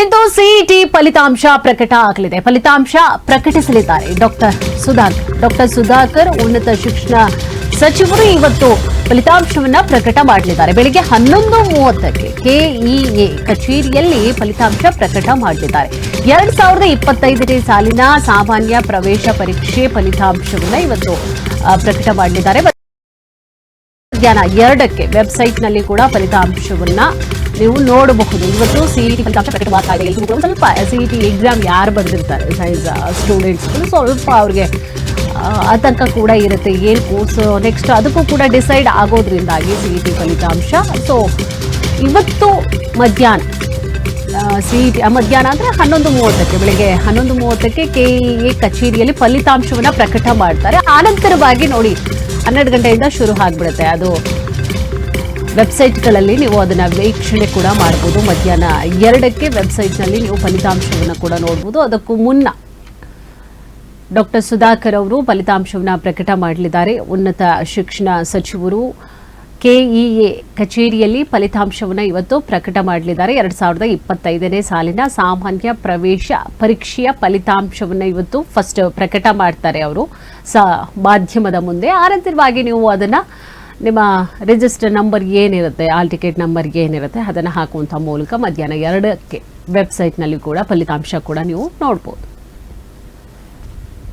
ಇಂದು CET ಫಲಿತಾಂಶ ಪ್ರಕಟ ಆಗಲಿದೆ. ಫಲಿತಾಂಶ ಪ್ರಕಟಿಸಲಿದ್ದಾರೆ. ಡಾಕ್ಟರ್ ಸುಧಾಕರ್ ಡಾಕ್ಟರ್ ಸುಧಾಕರ್, ಉನ್ನತ ಶಿಕ್ಷಣ ಸಚಿವರು ಇವತ್ತು ಫಲಿತಾಂಶವನ್ನು ಪ್ರಕಟ ಮಾಡಲಿದ್ದಾರೆ. ಬೆಳಿಗ್ಗೆ ಹನ್ನೊಂದು ಮೂವತ್ತಕ್ಕೆ ಕೆಇಎ ಕಚೇರಿಯಲ್ಲಿ ಫಲಿತಾಂಶ ಪ್ರಕಟ ಮಾಡಲಿದ್ದಾರೆ. ಎರಡ್ ಸಾವಿರದ ಇಪ್ಪತ್ತೈದನೇ ಸಾಲಿನ ಸಾಮಾನ್ಯ ಪ್ರವೇಶ ಪರೀಕ್ಷೆ ಫಲಿತಾಂಶವನ್ನು ಇವತ್ತು ಪ್ರಕಟ ಮಾಡಲಿದ್ದಾರೆ. ಮಧ್ಯಾಹ್ನ ಎರಡಕ್ಕೆ ವೆಬ್ಸೈಟ್ನಲ್ಲಿ ಕೂಡ ಫಲಿತಾಂಶವನ್ನ ನೀವು ನೋಡಬಹುದು. ಇವತ್ತು ಸಿಇಟಿ ಫಲಿತಾಂಶ ಪ್ರಕಟವಾಗ್ತಾ ಇದೆ. ಸ್ವಲ್ಪ ಸಿಇಟಿ ಎಕ್ಸಾಮ್ ಯಾರು ಬರೆದಿರ್ತಾರೆ? ಸೈನ್ಸ್ ಸ್ಟೂಡೆಂಟ್ಸ್ ಸ್ವಲ್ಪ ಅವ್ರಿಗೆ ಆತಂಕ ಕೂಡ ಇರುತ್ತೆ. ಏನು ಕೋರ್ಸ್ ನೆಕ್ಸ್ಟ್ ಅದಕ್ಕೂ ಕೂಡ ಡಿಸೈಡ್ ಆಗೋದ್ರಿಂದಾಗಿ ಸಿಇಟಿ ಫಲಿತಾಂಶ. ಸೊ ಇವತ್ತು ಮಧ್ಯಾಹ್ನ ಸಿಇಟಿ ಮಧ್ಯಾಹ್ನ ಅಂದರೆ ಹನ್ನೊಂದು ಮೂವತ್ತಕ್ಕೆ, ಬೆಳಿಗ್ಗೆ ಹನ್ನೊಂದು ಮೂವತ್ತಕ್ಕೆ ಕೆ ಇ ಎ ಕಚೇರಿಯಲ್ಲಿ ಫಲಿತಾಂಶವನ್ನು ಪ್ರಕಟ ಮಾಡ್ತಾರೆ. ಆನಂತರವಾಗಿ ನೋಡಿ ಹನ್ನೆರಡು ಗಂಟೆಯಿಂದ ಶುರು ಆಗಿಬಿಡುತ್ತೆ. ಅದು ವೆಬ್ಸೈಟ್ಗಳಲ್ಲಿ ನೀವು ಅದನ್ನು ವೀಕ್ಷಣೆ ಕೂಡ ಮಾಡ್ಬೋದು. ಮಧ್ಯಾಹ್ನ ಎರಡಕ್ಕೆ ವೆಬ್ಸೈಟ್ನಲ್ಲಿ ನೀವು ಫಲಿತಾಂಶವನ್ನು ಕೂಡ ನೋಡ್ಬೋದು. ಅದಕ್ಕೂ ಮುನ್ನ ಡಾಕ್ಟರ್ ಸುಧಾಕರ್ ಅವರು ಫಲಿತಾಂಶವನ್ನು ಪ್ರಕಟ ಮಾಡಲಿದ್ದಾರೆ. ಉನ್ನತ ಶಿಕ್ಷಣ ಸಚಿವರು ಕೆಇಎ ಕಚೇರಿಯಲ್ಲಿ ಫಲಿತಾಂಶವನ್ನು ಇವತ್ತು ಪ್ರಕಟ ಮಾಡಲಿದ್ದಾರೆ. ಎರಡು ಸಾವಿರದ ಇಪ್ಪತ್ತೈದನೇ ಸಾಲಿನ ಸಾಮಾನ್ಯ ಪ್ರವೇಶ ಪರೀಕ್ಷೆಯ ಫಲಿತಾಂಶವನ್ನು ಇವತ್ತು ಫಸ್ಟ್ ಪ್ರಕಟ ಮಾಡ್ತಾರೆ ಅವರು. ಸ, ಮಾಧ್ಯಮದ ಮುಂದೆ. ಆನಂತರವಾಗಿ ನೀವು ಅದನ್ನು ನಿಮ್ಮ ರಿಜಿಸ್ಟರ್ ನಂಬರ್ ಏನಿರುತ್ತೆ, ಆಲ್ ಟಿಕೆಟ್ ನಂಬರ್ ಏನಿರುತ್ತೆ, ಅದನ್ನು ಹಾಕುವಂಥ ಮೂಲಕ ಮಧ್ಯಾಹ್ನ ಎರಡಕ್ಕೆ ವೆಬ್ಸೈಟ್ನಲ್ಲಿ ಕೂಡ ಫಲಿತಾಂಶ ಕೂಡ ನೀವು ನೋಡ್ಬೋದು.